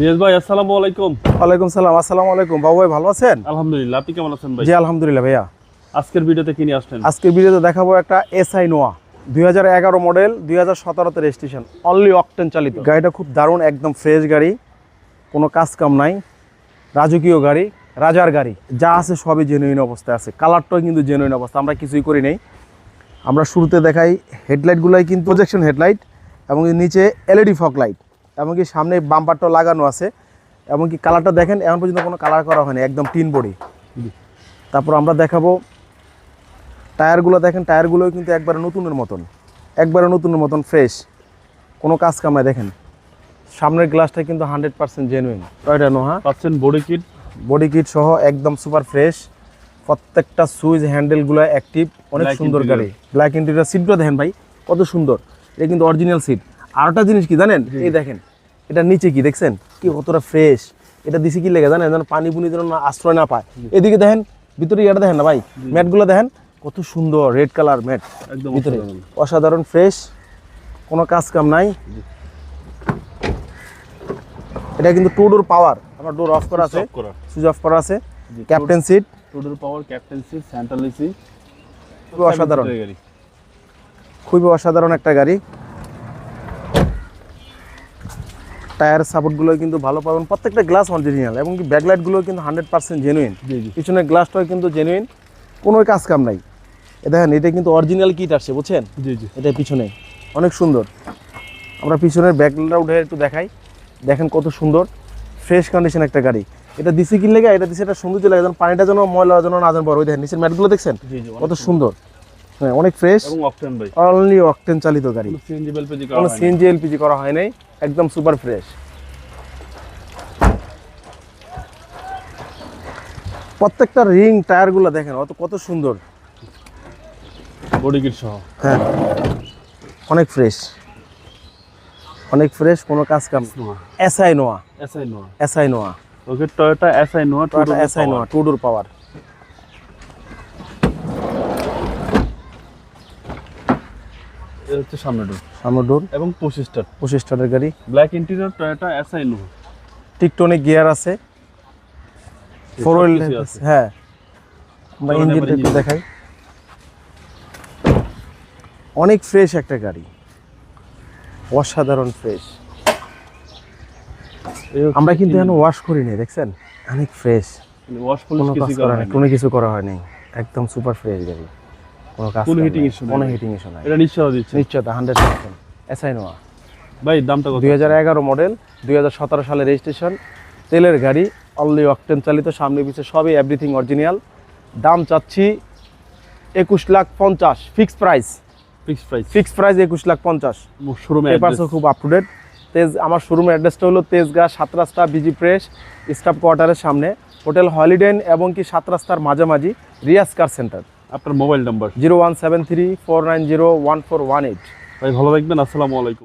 রিয়াজ ভাই আসসালামু আলাইকুম। ওয়ালাইকুম সালাম আসসালামু আলাইকুম। বাবু ভাই ভালো আছেন? আলহামদুলিল্লাহ আপনি কেমন আছেন ভাই? জি আলহামদুলিল্লাহ ভাইয়া। আজকের ভিডিওতে কি নিয়ে আসলেন আজকের ভিডিওতে দেখাবো একটা এসআই নোয়া দুই মডেল দুই হাজার সতেরোতে রেজিস্ট্রেশন অনলি অকটেন চালিত। গাড়িটা খুব দারুণ একদম ফ্রেশ গাড়ি কোনো কাজ কাম নাই রাজকীয় গাড়ি রাজার গাড়ি যা আছে সবই জেনুইন অবস্থায় আছে কালারটাও কিন্তু জেনুইন অবস্থা আমরা কিছুই করি নেই। আমরা শুরুতে দেখাই হেডলাইটগুলাই কিন্তু প্রজেকশন হেডলাইট এবং নিচে এলইডি ফক লাইট এমনকি সামনে বাম্পারটাও লাগানো আছে। এমনকি কালারটা দেখেন এখন পর্যন্ত কোনো কালার করা হয়নি একদম টিন বডি। তারপর আমরা দেখাবো টায়ারগুলো দেখেন টায়ারগুলোও কিন্তু একবারে নতুনের মতন একবারে নতুনের মতন ফ্রেশ কোনো কাজ কামায় দেখেন। সামনের গ্লাসটা কিন্তু hundred percent genuine Toyota Noha? পাচ্ছেন বডি কিট বডি কিট সহ একদম সুপার ফ্রেশ প্রত্যেকটা সুইচ হ্যান্ডেলগুলো অ্যাক্টিভ অনেক সুন্দর গাড়ি। ব্ল্যাক ইন্টেরিয়ার সিটগুলো দেখেন ভাই কত সুন্দর। এটা কিন্তু অরিজিনাল সিট আর একটা জিনিস কি জানেন? এই দেখেন এটা নিচে কি দেখছেন? কি কতটা ফ্রেশ এটা দিছে কি লেগে জানেন? যেন পানি পুনি যেন আশ্রয় না পায়। এদিকে দেখেন ভিতরে এটা দেখেন না ভাই? ম্যাটগুলো দেখেন কত সুন্দর রেড কালার ম্যাট। একদম ভিতরে। অসাধারণ। ফ্রেশ কোনো কাজ কাম নাই। এটা কিন্তু টু ডোর পাওয়ার আমার ডোর অফ করা আছে। সুইচ অফ করা। আছে। ক্যাপ্টেন সিট টুডের পাওয়ার ক্যাপ্টেন্সি সেন্ট্রাল এসি খুবই অসাধারণ। খুবই অসাধারণ একটা গাড়ি। টায়ার সাপোর্টগুলো কিন্তু ভালো পাবেন। প্রত্যেকটা গ্লাস অরিজিনাল এবং কি ব্যাকলাইটগুলো কিন্তু হান্ড্রেড পার্সেন্ট জেনুইন পিছনের গ্লাসটাও কিন্তু জেনুইন কোনো কাজ কাম নাই। এ দেখেন এটা কিন্তু অরিজিনাল কিট আসছে বুঝছেন? জি জি। এটা পিছনে অনেক সুন্দর। আমরা পিছনের ব্যাকলাইটটা উঠে একটু দেখাই। দেখেন কত সুন্দর ফ্রেশ কন্ডিশন একটা গাড়ি। এটা দিছি কিনলে লেগে এটা দিছে এটা সৌন্দর্য লাগে যেন পানিটা যেন ময়লা যেন না যেন বড় দেখেন নিচের ম্যাটগুলো দেখছেন? কত সুন্দর। হ্যাঁ অনেক ফ্রেশ এবং অকটেন ভাই। অনলি অকটেন চালিত গাড়ি। সিএনজি এলপিজি করা হয় নাই। একদম সুপার ফ্রেশ প্রত্যেকটা রিং টায়ারগুলো দেখেন অত কত সুন্দর। বডি কিট সহ। হ্যাঁ। অনেক ফ্রেশ। অনেক ফ্রেশ কোনো কাজ কাম Noah SI Noah SI Noah SI Noah okay Toyota SI Noah Toyota SI Noah two door power এর হচ্ছে সামনে ডোর সামনে ডোর এবং পঁচিশটার পঁচিশ স্টারের গাড়ি। Black interior Toyota SI Noah tiptronic gear আছে। ফোর হুইল হ্যাঁ। আমরা ইঞ্জিনটা একটু দেখাই। অনেক ফ্রেশ একটা গাড়ি। অসাধারণ ফ্রেশ আমরা কিন্তু এখন ওয়াশ করিনি দেখছেন? অনেক ফ্রেশ ওয়াশ পলিশ কোনো কাজ কিছু করা নেই হয়নি কোনো কিছু করা হয়নি একদম সুপার ফ্রেশ গাড়ি। কোনো কাজ নেই, issue নেই। কোনো হিটিং ইস্যু নাই। এটা নিশ্চয় দিচ্ছে। নিশ্চয়তা হান্ড্রেড পার্সেন্ট এসআই নোয়া ভাই দামটা দুই হাজার এগারো মডেল দুই হাজার সতেরো সালে রেজিস্ট্রেশন তেলের গাড়ি অনলি অকটেন চালিত সামনে পিছিয়ে সবই এভরিথিং অরিজিনাল দাম চাচ্ছি একুশ লাখ পঞ্চাশ fixed price fixed price fixed price একুশ লাখ পঞ্চাশ। শোরুমে পেপারসও খুব আপ টু ডেট তেজ আমার শোরুমের অ্যাড্রেসটা হলো তেজগাঁ সাত রাস্তা বিজি প্রেস স্টাফ কোয়ার্টারের সামনে। হোটেল হলিডেন এবং কি সাত রাস্তার মাঝামাঝি রিয়াজ কার সেন্টার আপনার mobile number zero one seven three four nine zero one four one eight. ভাই ভালো থাকবেন। আসসালামু আলাইকুম।